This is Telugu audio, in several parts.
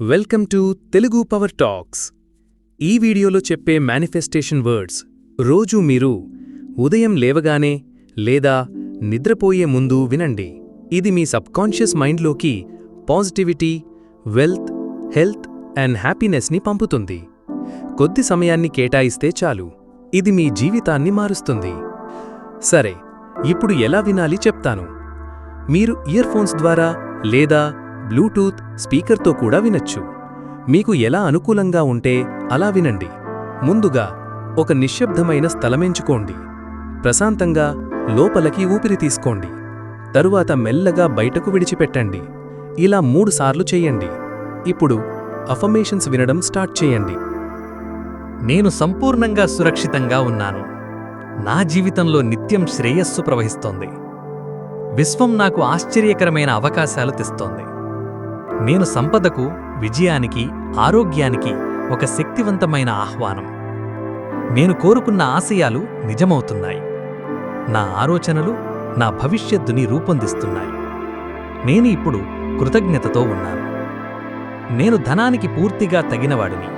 Welcome to Telugu power talks. ఈ వీడియోలో చెప్పే మేనిఫెస్టేషన్ వర్డ్స్ రోజూ మీరు ఉదయం లేవగానే లేదా నిద్రపోయే ముందు వినండి. ఇది మీ సబ్కాన్షియస్ మైండ్లోకి పాజిటివిటీ వెల్త్ హెల్త్ అండ్ హ్యాపీనెస్ని పంపుతుంది. కొద్ది సమయాన్ని కేటాయిస్తే చాలు. ఇది మీ జీవితాన్ని మారుస్తుంది. సరే ఇప్పుడు ఎలా వినాలి చెప్తాను. మీరు ఇయర్ఫోన్స్ ద్వారా లేదా బ్లూటూత్ స్పీకర్తో కూడా వినొచ్చు. మీకు ఎలా అనుకూలంగా ఉంటే అలా వినండి. ముందుగా ఒక నిశ్శబ్దమైన స్థలమెంచుకోండి ప్రశాంతంగా లోపలకి ఊపిరి తీసుకోండి. తరువాత మెల్లగా బయటకు విడిచిపెట్టండి. ఇలా మూడుసార్లు చేయండి. ఇప్పుడు అఫర్మేషన్స్ వినడం స్టార్ట్ చేయండి. నేను సంపూర్ణంగా సురక్షితంగా ఉన్నాను. నా జీవితంలో నిత్యం శ్రేయస్సు ప్రవహిస్తోంది. విశ్వం నాకు ఆశ్చర్యకరమైన అవకాశాలు తెస్తోంది. నేను సంపదకు విజయానికి ఆరోగ్యానికి ఒక శక్తివంతమైన ఆహ్వానం. నేను కోరుకున్న ఆశయాలు నిజమవుతున్నాయి. నా ఆలోచనలు నా భవిష్యత్తుని రూపొందిస్తున్నాయి. నేను ఇప్పుడు కృతజ్ఞతతో ఉన్నాను. నేను ధనానికి పూర్తిగా తగినవాడిని.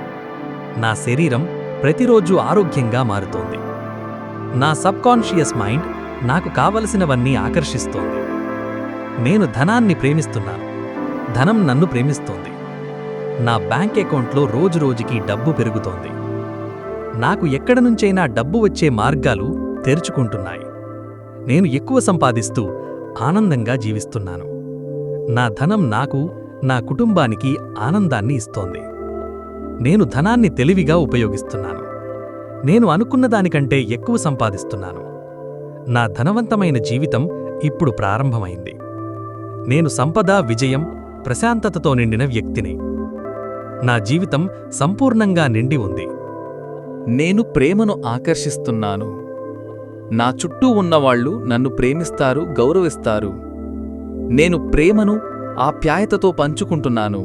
నా శరీరం ప్రతిరోజు ఆరోగ్యంగా మారుతోంది. నా సబ్కాన్షియస్ మైండ్ నాకు కావలసినవన్నీ ఆకర్షిస్తోంది. నేను ధనాన్ని ప్రేమిస్తున్నాను. ధనం నన్ను ప్రేమిస్తోంది. నా బ్యాంక్ అకౌంట్లో రోజురోజుకి డబ్బు పెరుగుతోంది. నాకు ఎక్కడ నుంచైనా డబ్బు వచ్చే మార్గాలు తెరుచుకుంటున్నాయి. నేను ఎక్కువ సంపాదిస్తూ ఆనందంగా జీవిస్తున్నాను. నా ధనం నాకు నా కుటుంబానికి ఆనందాన్ని ఇస్తోంది. నేను ధనాన్ని తెలివిగా ఉపయోగిస్తున్నాను. నేను అనుకున్న దానికంటే ఎక్కువ సంపాదిస్తున్నాను. నా ధనవంతమైన జీవితం ఇప్పుడు ప్రారంభమైంది. నేను సంపద విజయం ప్రశాంతతతో నిండిన వ్యక్తిని. నా జీవితం సంపూర్ణంగా నిండి ఉంది. నేను ప్రేమను ఆకర్షిస్తున్నాను. నా చుట్టూ ఉన్నవాళ్ళు నన్ను ప్రేమిస్తారు గౌరవిస్తారు. నేను ప్రేమను ఆప్యాయతతో పంచుకుంటున్నాను.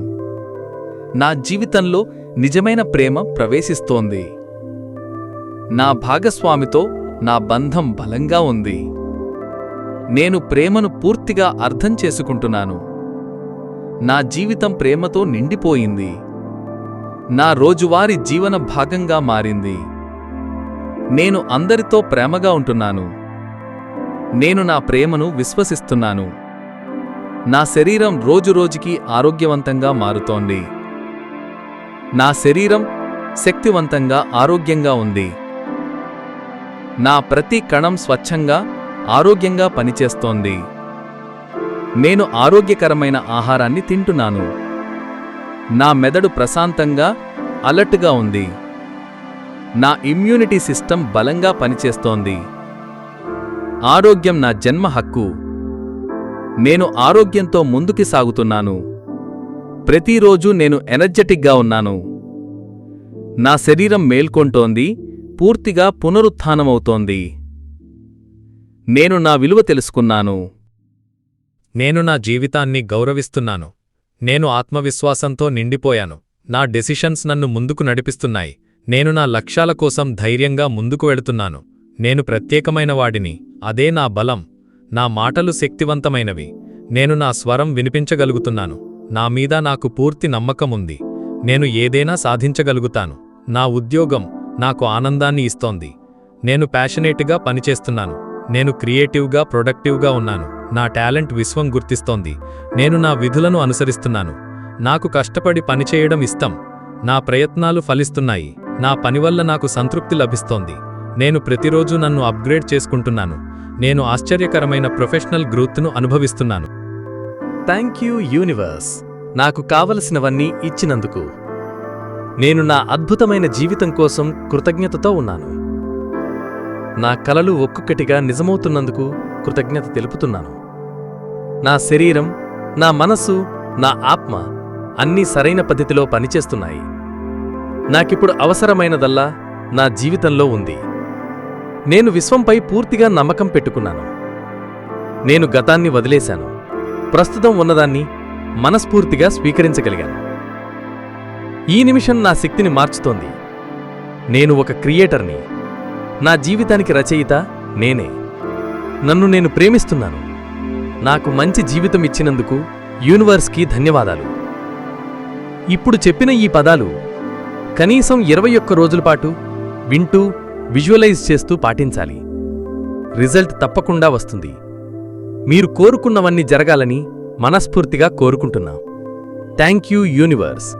నా జీవితంలో నిజమైన ప్రేమ ప్రవేశిస్తోంది. నా భాగస్వామితో నా బంధం బలంగా ఉంది. నేను ప్రేమను పూర్తిగా అర్థం చేసుకుంటున్నాను. నా జీవితం ప్రేమతో నిండిపోయింది. నా రోజువారీ జీవన భాగంగా మారింది. నేను అందరితో ప్రేమగా ఉంటున్నాను. నేను నా ప్రేమను విశ్వసిస్తున్నాను. నా శరీరం రోజురోజుకి ఆరోగ్యవంతంగా మారుతోంది. నా శరీరం శక్తివంతంగా ఆరోగ్యంగా ఉంది. నా ప్రతి కణం స్వచ్ఛంగా ఆరోగ్యంగా పనిచేస్తోంది. నేను ఆరోగ్యకరమైన ఆహారాన్ని తింటున్నాను. నా మెదడు ప్రశాంతంగా అలర్ట్గా ఉంది. నా ఇమ్యూనిటీ సిస్టమ్ బలంగా పనిచేస్తోంది. ఆరోగ్యం నా జన్మ హక్కు. నేను ఆరోగ్యంతో ముందుకి సాగుతున్నాను. ప్రతిరోజు నేను ఎనర్జెటిక్గా ఉన్నాను. నా శరీరం మేల్కొంటోంది పూర్తిగా పునరుత్థానమవుతోంది. నేను నా విలువ తెలుసుకున్నాను. నేను నా జీవితాన్ని గౌరవిస్తున్నాను. నేను ఆత్మవిశ్వాసంతో నిండిపోయాను. నా డెసిషన్స్ నన్ను ముందుకు నడిపిస్తున్నాయి. నేను నా లక్ష్యాల కోసం ధైర్యంగా ముందుకు వెళుతున్నాను. నేను ప్రత్యేకమైన వాడిని. అదే నా బలం. నా మాటలు శక్తివంతమైనవి. నేను నా స్వరం వినిపించగలుగుతున్నాను. నా మీద నాకు పూర్తి నమ్మకముంది నేను ఏదైనా సాధించగలుగుతాను. నా ఉద్యోగం నాకు ఆనందాన్ని ఇస్తోంది. నేను ప్యాషనేట్గా పనిచేస్తున్నాను. నేను క్రియేటివ్గా ప్రొడక్టివ్గా ఉన్నాను. నా టాలెంట్ విశ్వం గుర్తిస్తోంది. నేను నా విధులను అనుసరిస్తున్నాను. నాకు కష్టపడి పనిచేయడం ఇష్టం. నా ప్రయత్నాలు ఫలిస్తున్నాయి. నా పని వల్ల నాకు సంతృప్తి లభిస్తోంది. నేను ప్రతిరోజు నన్ను అప్గ్రేడ్ చేసుకుంటున్నాను. నేను ఆశ్చర్యకరమైన ప్రొఫెషనల్ గ్రోత్ను అనుభవిస్తున్నాను. Thank you universe. నాకు కావలసినవన్నీ ఇచ్చినందుకు. నేను నా అద్భుతమైన జీవితం కోసం కృతజ్ఞతతో ఉన్నాను. నా కలలు ఒక్కొక్కటిగా నిజమవుతున్నందుకు కృతజ్ఞత తెలుపుతున్నాను. నా శరీరం నా మనస్సు నా ఆత్మ అన్నీ సరైన పద్ధతిలో పనిచేస్తున్నాయి. నాకిప్పుడు అవసరమైనదల్లా నా జీవితంలో ఉంది. నేను విశ్వంపై పూర్తిగా నమ్మకం పెట్టుకున్నాను. నేను గతాన్ని వదిలేశాను. ప్రస్తుతం ఉన్నదాన్ని మనస్ఫూర్తిగా స్వీకరించగలిగాను. ఈ నిమిషం నా శక్తిని మార్చుతోంది. నేను ఒక క్రియేటర్ని. నా జీవితానికి రచయిత నేనే. నన్ను నేను ప్రేమిస్తున్నాను. నాకు మంచి జీవితం ఇచ్చినందుకు యూనివర్స్కి ధన్యవాదాలు. ఇప్పుడు చెప్పిన ఈ పదాలు కనీసం ఇరవై ఒక్క రోజుల పాటు వింటూ విజువలైజ్ చేస్తూ పాటించాలి. రిజల్ట్ తప్పకుండా వస్తుంది. మీరు కోరుకున్నవన్నీ జరగాలని మనస్ఫూర్తిగా కోరుకుంటున్నాం. Thank you universe.